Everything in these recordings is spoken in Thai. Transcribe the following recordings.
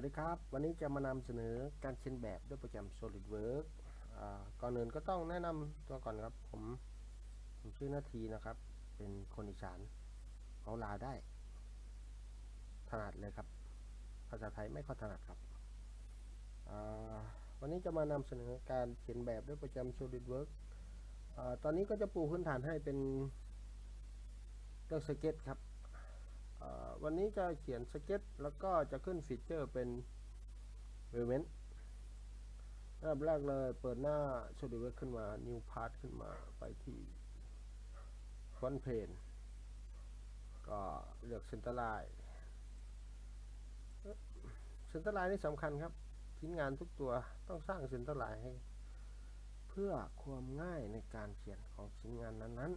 วัสดีครับ วันนี้จะมานำเสนอการเขียนแบบด้วยโปรแกรม SolidWorks ก่อนอื่นก็ต้องแนะนำตัวก่อนครับ ผมผมชื่อนาทีนะครับ เป็นคนอีสานเขาลาได้ ถนัดเลยครับ ภาษาไทยไม่ค่อยถนัดครับวันนี้จะมานำเสนอการเขียนแบบด้วยโปรแกรม SolidWorks ตอนนี้ก็จะปูพื้นฐานให้เป็นเรื่องสเก็ตครับ วันนี้จะเขียนสเก็ตแล้วก็จะขึ้นฟีเจอร์เป็นเวเวนอันดับแรกเลยเปิดหน้า s o l i d w o r k ขึ้นมา New Part ขึ้นมาไปที่ Front Pane ก็เลือก Center Line Center Line นี่สำคัญครับชิ้นงานทุกตัวต้องสร้าง Center Line ให้ เพื่อความง่ายในการเขียนของชิ้นงานนั้น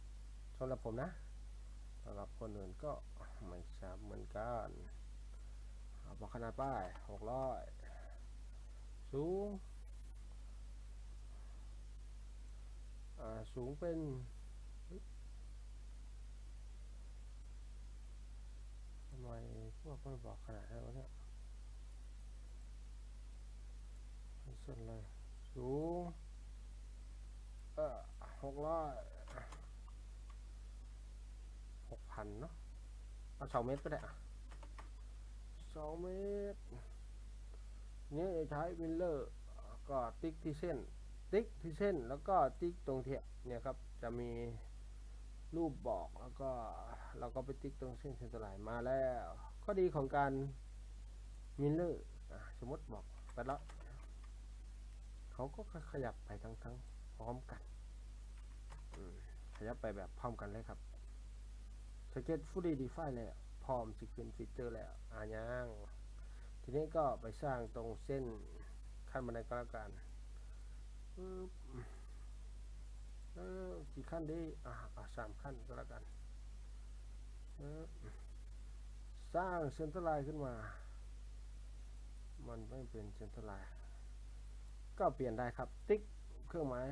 ๆสำหรับผมนะ สำหรับคนอื่นก็ไม่ทราบเหมือนกันเอาบอกขนาดป้ายหกร้อยสูงสูงเป็นทำไมพวกไม่บอกขนาดนั้นวะเนี่ยไม่สนเลย สูงเออหกร้อย หก พันเนาะเอาสองเมตรก็ได้อะสองเมตรนี่ใช้วินเลอร์ก็ติ๊กที่เส้น ติ๊กที่เส้นแล้วก็ติ๊กตรงเทียเนี่ยครับจะมีรูปบอกแล้วก็เราก็ไปติ๊กตรงเส้นเส้นตรายมาแล้วข้อดีของการมิลเลอร์สมมติบอกไปแล้วเขาก็ขยับไปทั้งทั้งพร้อมกันขยับไปแบบพร้อมกันเลยครับ สเก็ตฟูดีดีไฟแล้วพร้อมสิขึ้นฟีเจอร์แล้วอายังทีนี้ก็ไปสร้างตรงเส้นขั้นบันไดก็แล้วกันปึ๊บเออกี่ขั้นดีอะอะสามขั้นก็แล้วกันเออสร้างเซนเตอร์ไลน์ขึ้นมา มันไม่เป็นเซนเตอร์ไลน์ก็เปลี่ยนได้ครับ ติ๊กเครื่องหมาย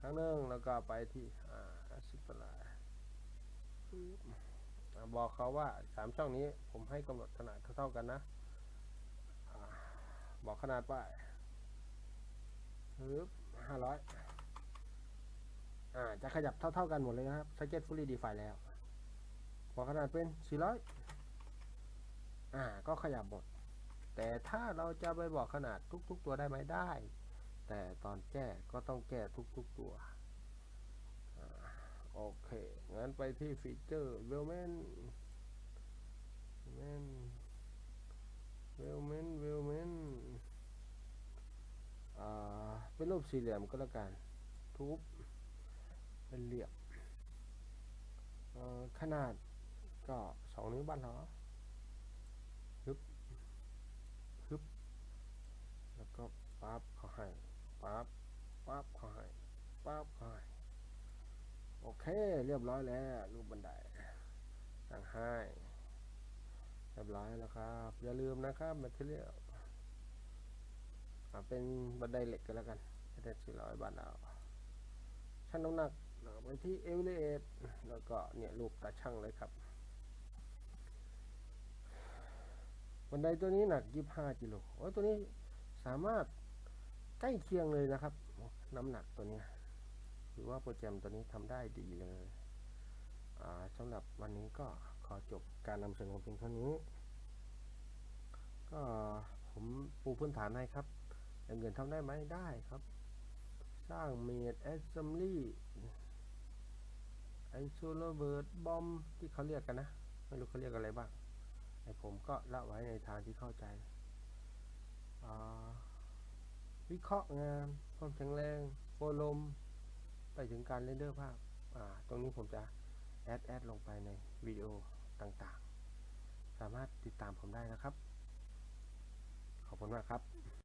ครั้งหนึ่งแล้วก็ไปที่อ่าเซนเตอร์ไลน์ บอกเขาว่าสามช่องนี้ผมให้กำหนดขนาดเท่าๆกันนะบอกขนาดป้ายฮึบห้าร้อยอ่า จะขยับเท่าๆกันหมดเลยนะครับสเก็ตฟูลี่ดีไฟแล้ว บอกขนาดเป็นสี่ร้อยอ่า ก็ขยับหมด แต่ถ้าเราจะไปบอกขนาดทุก ๆ ตัวได้ไหมได้ แต่ตอนแก้ก็ต้องแก้ทุก ๆ ตัว โอเค งั้นไปที่ฟีเจอร์เวลเมนเมนเวลเมนเวลเมนอ่า เป็นรูปสี่เหลี่ยมก็แล้วกัน ทุบ เป็นเหลี่ยมขนาดก็สองนิ้วบ้านเหรอฮึบฮึบ แล้วก็ปั๊บเขาให้ปั๊บปั๊บเขาให้ปั๊บเขาให้ โอเค เรี ยบร้อยแล้ว รูปบันไดตั้งให้เรียบร้อยแล้วครับ อย่าลืมนะครับแมทเทียลเป็นบันไดเหล็กก็แล้วกันไม่ได้สี่ร้อยบาทเอาชั่งน้ำหนักไปที่เอเวอเรสแล้วก็เนี่ยรูปตาช่างเลยครับ บันไดตัวนี้หนักยี่ห้ากิโลโอ้ตัวนี้สามารถใกล้เคียงเลยนะครับ น้ำหนักตัวนี้ยถือว่าโปรแกรมตัวนี้ทำได้ดีเลย สำหรับวันนี้ก็ขอจบการนำเสนอเพียงเท่านี้ ก็ผมปูพื้นฐานให้ครับเงินทำได้ไหมได้ครับ สร้างเมดแอสซัมลี่ไอโซโลเบิร์ดบอมที่เขาเรียกกันนะ ไม่รู้เขาเรียกอะไรบ้างไอผมก็ละไว้ในทางที่เข้าใจ วิเคราะห์งานความแข็งแรงโฟลม ไปถึงการเรนเดอร์ภาพ ตรงนี้ผมจะ แอดแอดลงไปในวิดีโอต่างๆ สามารถติดตามผมได้นะครับ ขอบคุณมากครับ